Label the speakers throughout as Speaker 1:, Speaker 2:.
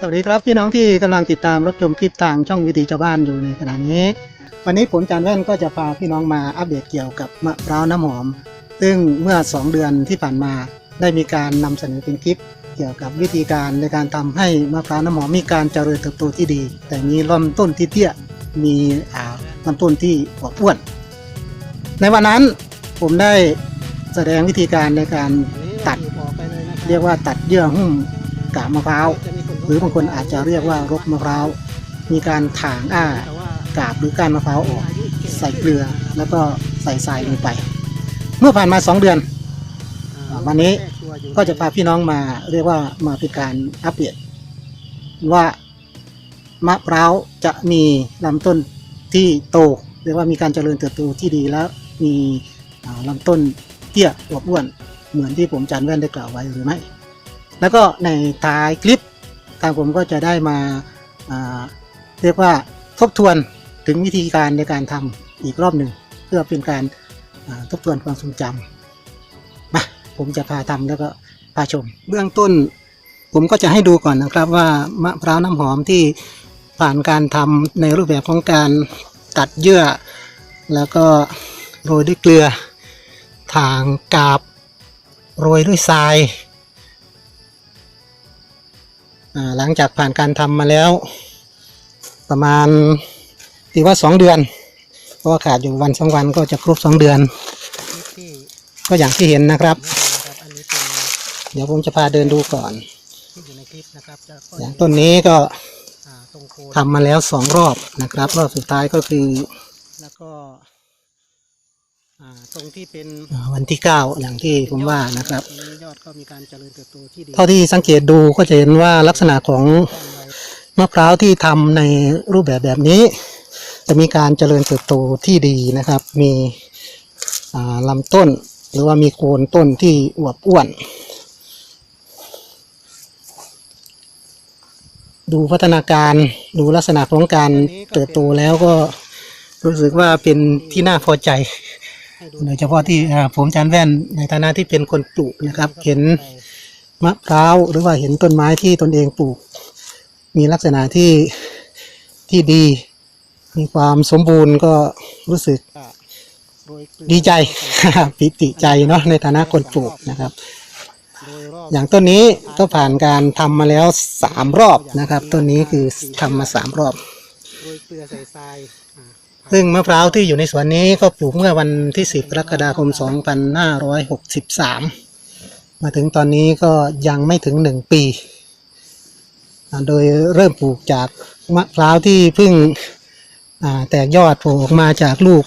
Speaker 1: สวัสดีครับพี่น้องที่กำลังติดตามรับชมคลิปทางช่องวิถีชาวบ้านอยู่ในขณะนี้ วันนี้ผมจานแว่นก็จะพาพี่น้องมาอัปเดตเกี่ยวกับมะพร้าวน้ำหอม ซึ่งเมื่อ 2 เดือนที่ผ่านมาได้มีการนำเสนอเป็นคลิป เกี่ยวกับวิธีการในการทำให้มะพร้าวน้ำหอมมีการเจริญเติบโตที่ดี แต่มีลำต้นที่เตี้ยมีอาลำต้นที่อวบอ้วน ในวันนั้นผมได้แสดงวิธีการในการตัด เรียกว่าตัดเยื่อหุ้มกาบมะพร้าว หรือบางคนอาจจะเรียกว่ารกมะพร้าว มีการถางอ้ากาบหรือก้านมะพร้าวออก ใส่เกลือแล้วก็ใส่ทรายลงไป เมื่อผ่านมาสองเดือน วันนี้ก็จะพาพี่น้องมาเรียกว่ามาเป็นการอัปเดตว่ามะพร้าวจะมีลำต้นที่โตเรียกว่ามีการเจริญเติบโตที่ดีแล้วมีลำต้นเตี้ยอวบอ้วนเหมือนที่ผมจันแว่นได้กล่าวไว้หรือไม่ แล้วก็ในท้ายคลิป ทางผมก็จะได้มาาเรียกว่าทบทวนถึงวิธีการในการทำอีกรอบหนึ่ง เพื่อเป็นการาทบทวนความทรงจำมาผมจะพาทำแล้วก็พาชม เบื้องต้น ผมก็จะให้ดูก่อนนะครับว่ามะพร้าวน้ำหอมที่ผ่านการทำในรูปแบบของการตัดเยื่อ แล้วก็โรยด้วยเกลือถางกาบ โรยด้วยทราย หลังจากผ่านการทำมาแล้ว ประมาณตีว่าสองเดือน เพราะว่าขาดอยู่วันสองวันก็จะครบสองเดือน ก็อย่างที่เห็นนะครับ เดี๋ยวผมจะพาเดินดูก่อน อย่างต้นนี้ก็ทำมาแล้วสองรอบนะครับ รอบสุดท้ายก็คือแล้วก็ ตรงที่เป็นวันที่เก้าอย่างที่ผมว่านะครับยอดก็มีการเจริญเติบโตที่ดีเท่าที่สังเกตดูก็จะเห็นว่าลักษณะของมะพร้าวที่ทำในรูปแบบแบบนี้ จะมีการเจริญเติบโตที่ดีนะครับ มีอ่าลำต้น หรือว่ามีโคนต้นที่อวบอ้วน ดูพัฒนาการดูลักษณะของการเติบโตแล้วก็รู้สึกว่าเป็นที่น่าพอใจ โดยเฉพาะที่อ่าผมจานแว่นในฐานะที่เป็นคนปลูกนะครับ เห็นมะพร้าวหรือว่าเห็นต้นไม้ที่ตนเองปลูก มีลักษณะที่ที่ดี มีความสมบูรณ์ก็รู้สึกดีใจปิติใจเนาะในฐานะคนปลูกนะครับ อย่างต้นนี้ก็ผ่านการทำมาแล้วสามรอบนะครับต้นนี้คือทำมาสามรอบ ซึ่งมะพร้าวที่อยู่ในสวนนี้ก็ปลูกเมื่อวันที่ 10กรกฎาคม 2563 มาถึงตอนนี้ก็ยังไม่ถึง 1 ปี โดยเริ่มปลูกจากมะพร้าวที่เพิ่งแตกยอดโผล่ออกมาจากลูก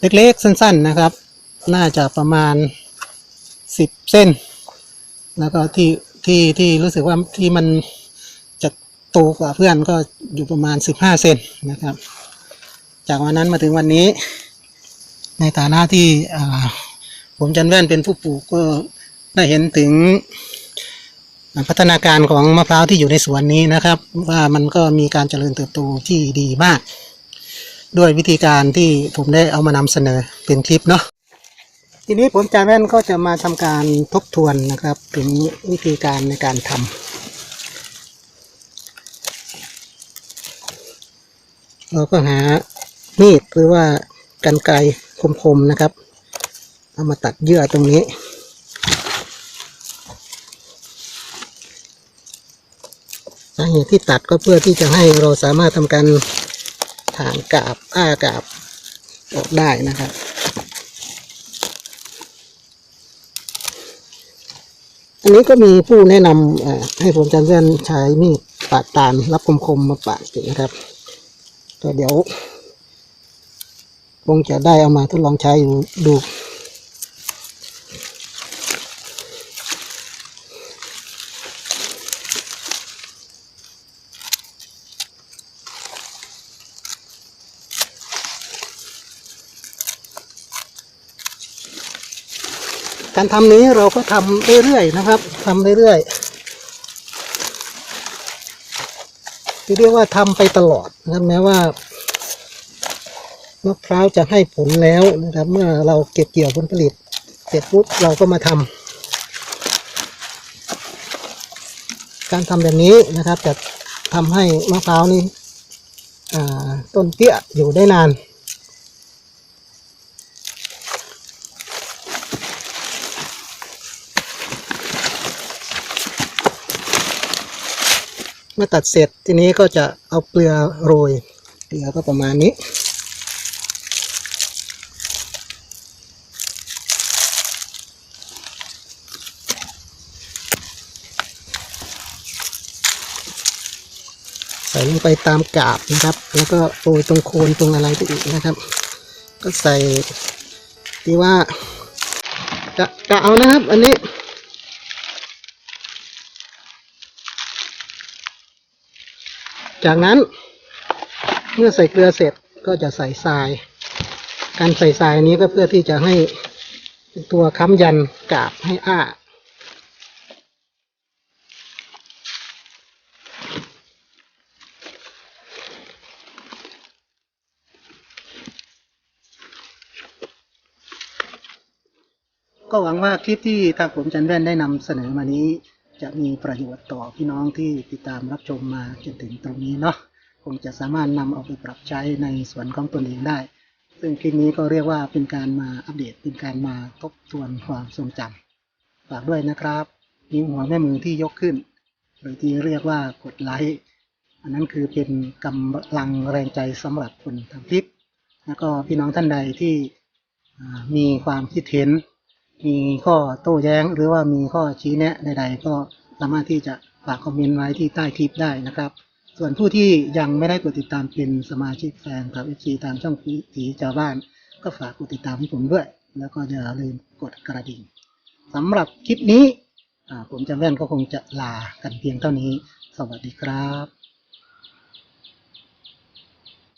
Speaker 1: เล็กๆ สั้นๆนะครับ น่าจะประมาณ 10 เส้น แล้วก็ที่ที่ที่รู้สึกว่าที่มัน โตกว่าเพื่อนก็อยู่ประมาณ 15 เซนนะครับ จากวันนั้นมาถึงวันนี้ ในฐานะที่ผมจันแว่นเป็นผู้ปลูกก็ได้เห็นถึงพัฒนาการของมะพร้าวที่อยู่ในสวนนี้นะครับ ว่ามันก็มีการเจริญเติบโตที่ดีมาก ด้วยวิธีการที่ผมได้เอามานำเสนอเป็นคลิปเนาะทีนี้ผมจาแว่นก็จะมาทำการทบทวนนะครับ ถึงวิธีการในการทำ เราก็หามีดหรือว่ากันไกรคมๆนะครับ เอามาตัดเยื่อตรงนี้ สาเหตุที่ตัดก็เพื่อที่จะให้เราสามารถทำการถางกาบอ้ากาบออกได้นะครับอันนี้ก็มีผู้แนะนำให้ผมจำเส้นใช้มีดปาดตาลรับคมๆมาปาดนะครับ ก็เดี๋ยวคงจะได้เอามาทดลองใช้อยู่ดูการทำนี้เราก็ทำเรื่อยๆนะครับทำเรื่อยๆ เรียกว่าทำไปตลอดนะครับแม้ว่ามะพร้าวจะให้ผลแล้วนะครับ เมื่อเราเก็บเกี่ยวผลผลิต เสร็จปุ๊บเราก็มาทำการทำแบบนี้นะครับจะทำให้มะพร้าวนี้ต้นเตี้ยอยู่ได้นาน มื่อตัดเสร็จทีนี้ก็จะเอาเปลือโรยเปลือก็ประมาณนี้ใส่ลงไปตามกาบนะครับ แล้วก็โรยตรงโคนตรงอะไรไปอีกนะครับ ก็ใส่ที่ว่า จะจะเอานะครับ อันนี้ จากนั้นเมื่อใส่เกลือเสร็จก็จะใส่ทราย การใส่ทรายนี้ก็เพื่อที่จะให้ตัวค้ำยันกาบให้อ้าก็หวังว่าคลิปที่ทางผมจันแว่นได้นำเสนอมานี้ จะมีประโยชน์ต่อพี่น้องที่ติดตามรับชมมาจนถึงตรงนี้เนาะคงจะสามารถนำเอาไปปรับใช้ในส่วนของตนเองได้ ซึ่งคลิปนี้ก็เรียกว่าเป็นการมาอัปเดตเป็นการมาทบทวนความทรงจำฝากด้วยนะครับนิ้วหัวแม่มือที่ยกขึ้น หรือที่เรียกว่ากดไลค์อันนั้นคือเป็นกำลังแรงใจสำหรับคนทำคลิป แล้วก็พี่น้องท่านใดที่มีความคิดเห็น มีข้อโต้แย้ง หรือว่ามีข้อชี้แนะใด ๆ ก็สามารถที่จะฝากคอมเมนต์ไว้ที่ใต้คลิปได้นะครับ ส่วนผู้ที่ยังไม่ได้กดติดตามเป็นสมาชิกแฟนกับเอฟซีตามช่องผีชาวบ้าน ก็ฝากกดติดตามให้ผมด้วย แล้วก็อย่าลืมกดกระดิ่งสำหรับคลิปนี้ผมจำแว่นก็คงจะลากันเพียงเท่านี้ สวัสดีครับ